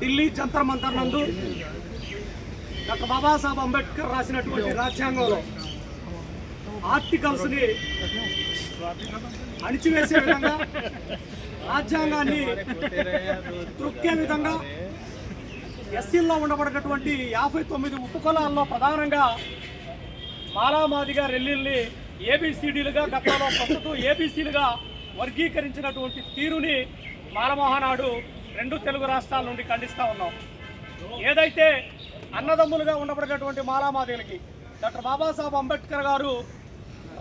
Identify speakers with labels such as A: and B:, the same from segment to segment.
A: ఢిల్లీ జంతర్ మంతర్ నందు డాక్టర్ బాబాసాహెబ్ అంబేద్కర్ రాసినటువంటి రాజ్యాంగంలో ఆర్టికల్స్ని అణిచివేసే విధంగా రాజ్యాంగాన్ని త్రొక్కే విధంగా ఎస్సీల్లో ఉండబడినటువంటి యాభై తొమ్మిది ఉపకులాల్లో ప్రధానంగా మాలామాదిగా రెల్లిల్ని ఏబిసిడీలుగా గతంలో ప్రస్తుతం ఏబిసీలుగా వర్గీకరించినటువంటి తీరుని మాలమోహనాడు రెండు తెలుగు రాష్ట్రాల నుండి ఖండిస్తూ ఉన్నాం. ఏదైతే అన్నదమ్ములుగా ఉండబడినటువంటి మాలామాదిగలకి డాక్టర్ బాబాసాహెబ్ అంబేద్కర్ గారు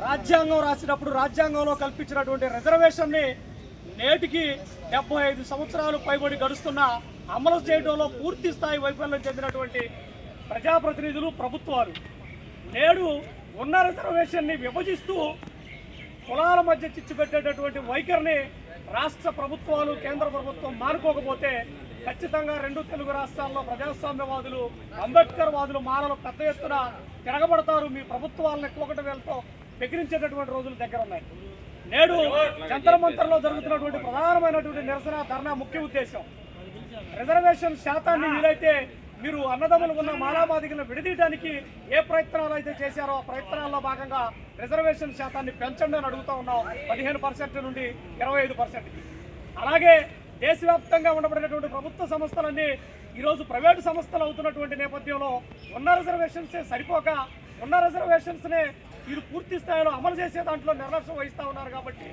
A: రాజ్యాంగం రాసినప్పుడు రాజ్యాంగంలో కల్పించినటువంటి రిజర్వేషన్ని నేటికి డెబ్బై ఐదు సంవత్సరాలు పైబడి గడుస్తున్న అమలు చేయడంలో పూర్తి స్థాయి వైఫల్యం చెందినటువంటి ప్రజాప్రతినిధులు ప్రభుత్వాలు. నేడు ఉన్న రిజర్వేషన్ని విభజిస్తూ కులాల మధ్య చిచ్చు పెట్టేటటువంటి వైఖరిని రాష్ట్ర ప్రభుత్వాలు కేంద్ర ప్రభుత్వం మానుకోకపోతే ఖచ్చితంగా రెండు తెలుగు రాష్ట్రాల్లో ప్రజాస్వామ్యవాదులు అంబేద్కర్ వాదులు మాలలు పెద్ద ఎత్తున తిరగబడతారు. మీ ప్రభుత్వాలను ఎక్కువకటి వేలతో బెదిరించేటటువంటి రోజులు దగ్గర ఉన్నాయి. నేడు జంతర్ మంతర్లో జరుగుతున్నటువంటి ప్రధానమైనటువంటి నిరసన ధర్నా ముఖ్య ఉద్దేశం. రిజర్వేషన్ శాతాన్ని వీలైతే మీరు అన్నదమ్ములు ఉన్న మాలామాదిగలను విడదీయడానికి ఏ ప్రయత్నాలు అయితే చేశారో ఆ ప్రయత్నాల్లో భాగంగా రిజర్వేషన్ శాతాన్ని పెంచండి అని అడుగుతా ఉన్నాం. పదిహేను పర్సెంట్ నుండి ఇరవై ఐదు పర్సెంట్కి అలాగే దేశవ్యాప్తంగా ఉండబడినటువంటి ప్రభుత్వ సంస్థలన్నీ ఈరోజు ప్రైవేటు సంస్థలు అవుతున్నటువంటి నేపథ్యంలో ఉన్న రిజర్వేషన్సే సరిపోక ఉన్న రిజర్వేషన్స్నే మీరు పూర్తి స్థాయిలో అమలు చేసే దాంట్లో నిర్లక్ష్యం వహిస్తూ ఉన్నారు కాబట్టి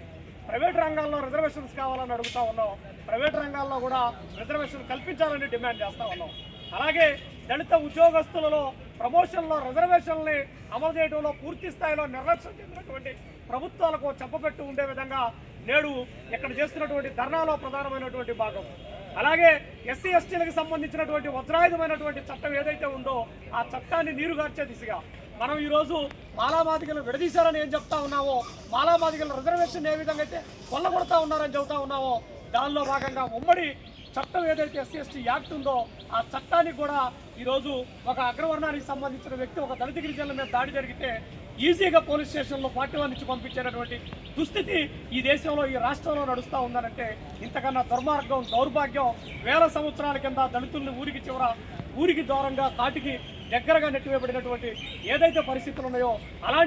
A: ప్రైవేట్ రంగాల్లో రిజర్వేషన్స్ కావాలని అడుగుతా ఉన్నాం. ప్రైవేట్ రంగాల్లో కూడా రిజర్వేషన్ కల్పించాలని డిమాండ్ చేస్తా ఉన్నాం. అలాగే దళిత ఉద్యోగస్తులలో ప్రమోషన్లో రిజర్వేషన్లని అమలు చేయడంలో పూర్తి స్థాయిలో నిర్లక్ష్యం చెందినటువంటి ప్రభుత్వాలకు చెప్పబెట్టు ఉండే విధంగా నేడు ఇక్కడ చేస్తున్నటువంటి ధర్నాలో ప్రధానమైనటువంటి భాగం. అలాగే ఎస్సీ ఎస్టీలకు సంబంధించినటువంటి వజ్రాయుధమైనటువంటి చట్టం ఏదైతే ఉందో ఆ చట్టాన్ని నీరుగార్చే దిశగా మనం ఈరోజు మాలామాదిగలు విడదీశారని ఏం చెప్తా ఉన్నామో మాలామాదిగల రిజర్వేషన్ ఏ విధంగా అయితే కొల్లగొడతా ఉన్నారని చెబుతా ఉన్నామో దానిలో భాగంగా ఉమ్మడి చట్టం ఏదైతే ఎస్సీ ఎస్టీ యాక్ట్ ఉందో ఆ చట్టానికి కూడా ఈరోజు ఒక అగ్రవర్ణానికి సంబంధించిన వ్యక్తి ఒక దళిత గిరిజనుల మీద దాడి జరిగితే ఈజీగా పోలీస్ స్టేషన్లో పార్టీ వన్ నుంచి పంపించేటటువంటి దుస్థితి ఈ దేశంలో ఈ రాష్ట్రంలో నడుస్తూ ఉందనంటే ఇంతకన్నా దుర్మార్గం దౌర్భాగ్యం వేల సంవత్సరాల కింద దళితుల్ని ఊరికి చివర ఊరికి దూరంగా కాటికి దగ్గరగా నెట్టివేయబడినటువంటి ఏదైతే పరిస్థితులు ఉన్నాయో అలాంటి